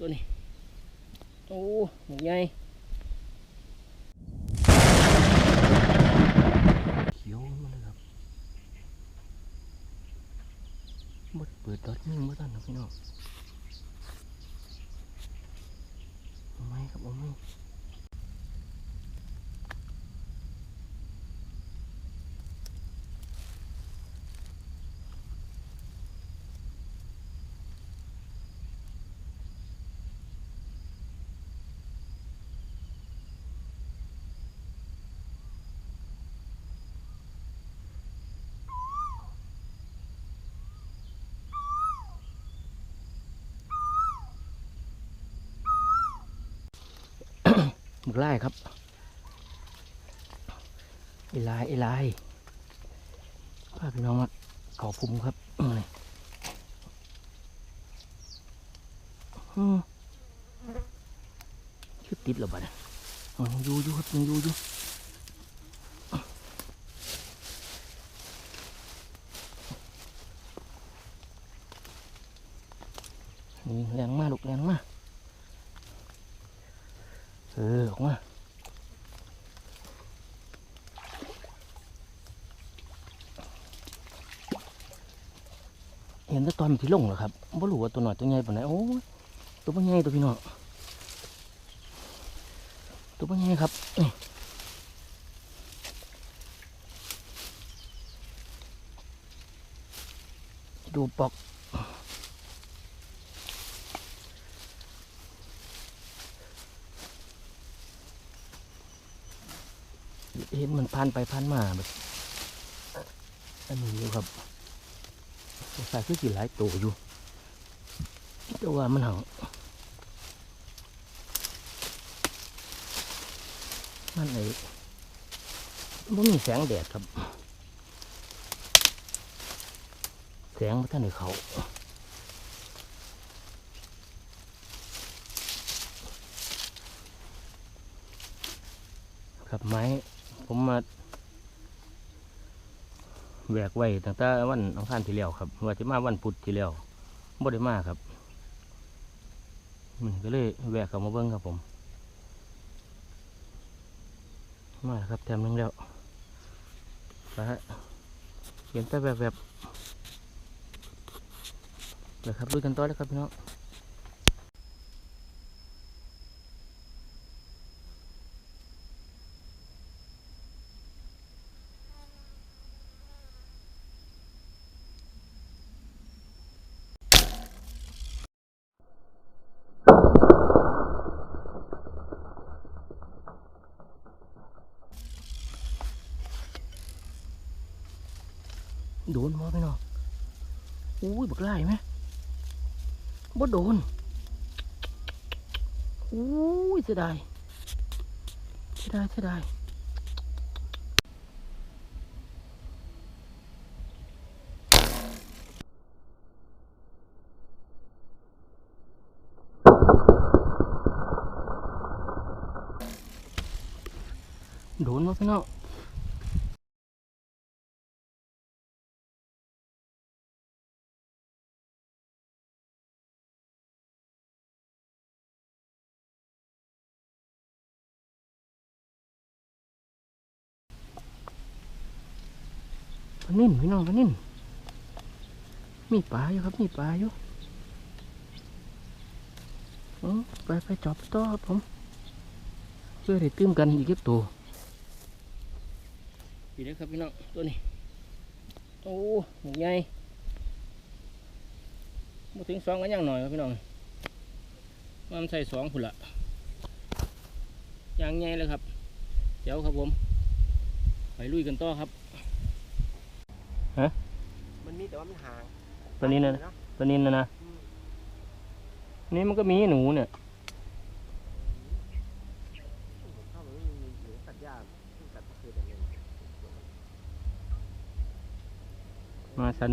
ตัวนี้ โอ้หมกใหญ่เขียวมันเลยครับมดเปิดดอดมิ่งบ่ทันนะพี่น้องเอาไหมครับเอาไหม ไล่ครับไอ้ลายไอ้ลายพาพี่น้องมาเขาพุ่มครับชื่อติดหรอบ้านะอ๋อยังอยู่อยู่ครับยังอยู่อยู่นี่แรงมากลูกแรงมาก เออออกมาเห็นแต่ตอนมันที่ลงเหรอครับบ่รู้ว่าตัวหน่อยตัวใหญ่ปานไหนโอ้ยตัวบ่ใหญ่ตัวพี่น้องตัวบ่ใหญ่ครับนี่ดูปอก เห็นมันผ่านไปผ่านมาแบบอันนี้อยู่ครับสายคือสีหลายตัวอยู่แต่ว่ามันหังมันไอ้บ่มีแสงแดดครับ แสงมันท่านในเขาครับไม้ ผมมาแหวกไว้ตั้งแต่วันอังคารที่แล้วครับว่าจะมาวันพุธที่แล้วบ่ได้มาครับมันก็เลยแหวกเข้ามาเบิ้งครับผม มาแล้วครับแถมนึงแล้วนะฮะเห็นแต่แบบแบบเดี๋ยครับลุยกันต่อเลยครับพี่น้อง โดนบ่พี่น้องอุ้ยบักไล่ไหมบ่โดนอุ้ยเสียดายเสียดายเสียดายโดนบ่พี่น้อง ปลานิ่นพี่น้องปลานิ่นมีปลาอยู่ครับมีปลาอยู่อ๋อไปไปจับต่อครับผมเพื่อได้ตื้มกันอีกเก็บตัวพี่เด้อครับพี่น้องตัวนี้โอ้หมูใหญ่มาถึงสองกันยังหน่อยครับพี่น้องมันใส่สองพุ่นละยางใหญ่เลยครับเจ้าครับผมไปลุยกันต่อครับ มันมีแต่ว่ามันห่างตัวนี้นะเาตัวนี้นะนะนี่มันก็มีหนูเนี่ยเข้ามันไม่มีอยู่ตัดหญ้าตัดคือแบบนี้มาสัน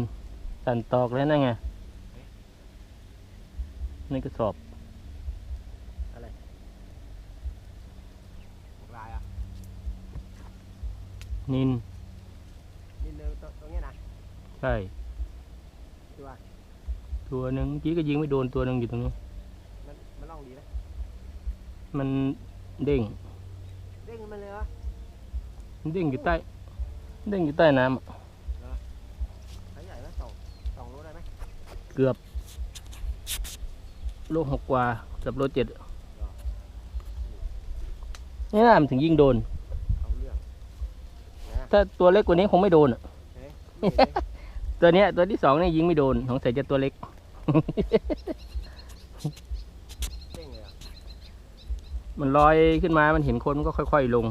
สันตอกแล้วนั่นไงนี่กระสอบบอกลายอะนินนี่เนินตตรงเนี้ยนะ ใช่ที่ว่าตัวหนึ่งเมื่อกี้ก็ยิงไม่โดนตัวหนึ่งอยู่ตรงนี้ มันมันมันเด้ง เด้งขึ้นมาเลยวะมันเด้งอยู่ใต้ เด้งอยู่ใต้น้ำอะสายใหญ่ไหมสองสองรู้ได้ไหมเกือบ โลหกกว่าเกือบโลเจ็ดนี่น่ามันถึงยิงโดน เอาเรื่องนะถ้าตัวเล็กกว่านี้คงไม่โดนอะเอ๊ะนี่เลย ตัวเนี้ยตัวที่สองนี่ยิงไม่โดนของใส่จะตัวเล็ก มันลอยขึ้นมา มันเห็นคนมันก็ค่อย ๆ ลง